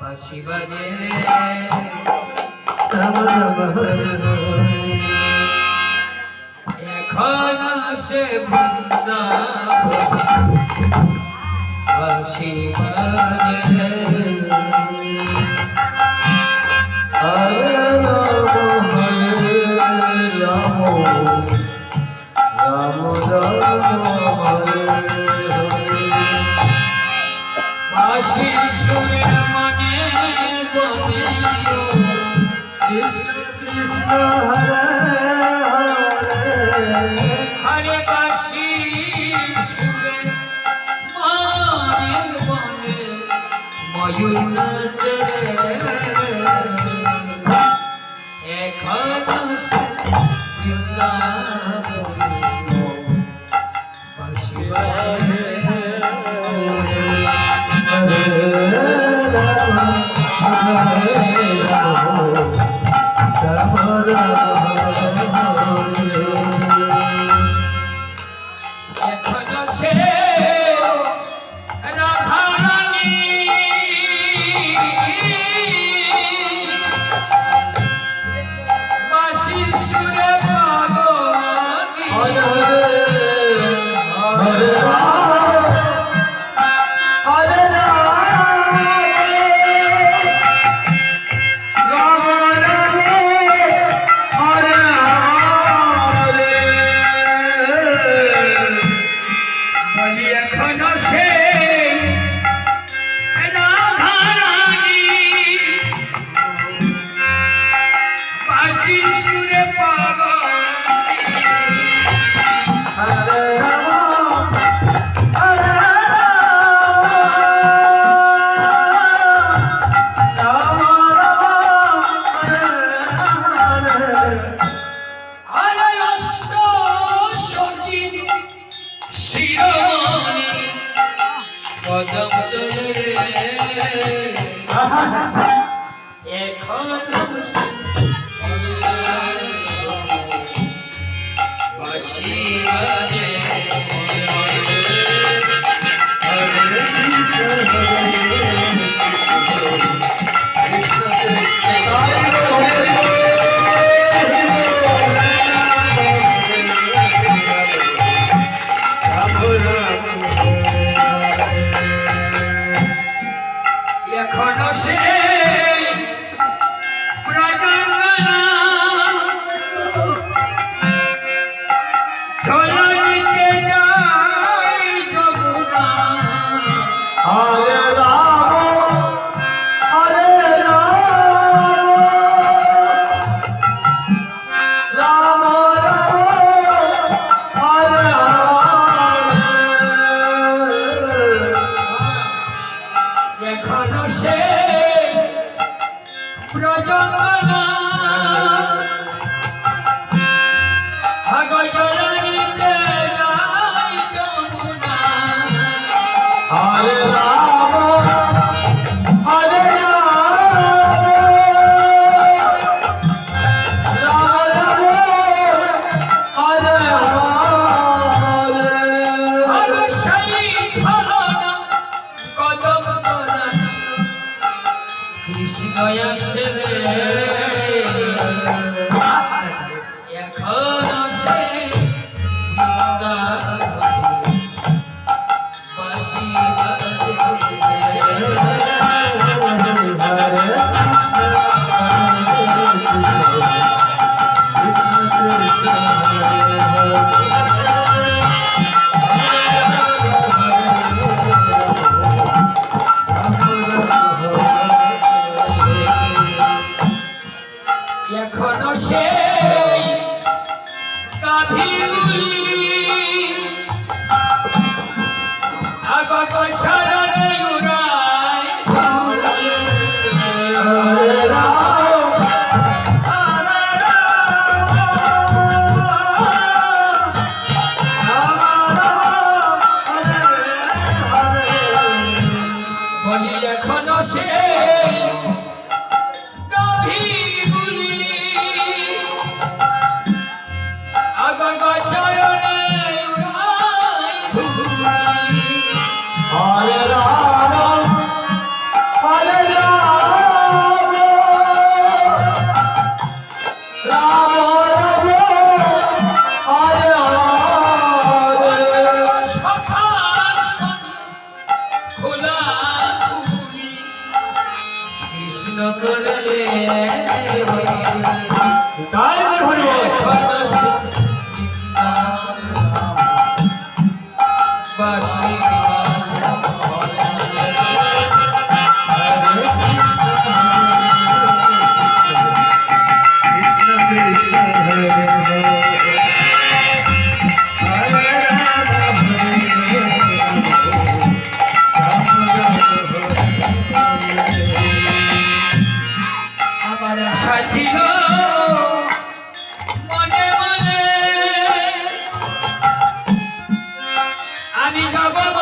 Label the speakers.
Speaker 1: বাঁশি বাজে রে। এখন আসে বৃন্দা বাঁশি বাজে রে। Krishna Hare এখনও সেই কাঠি যাব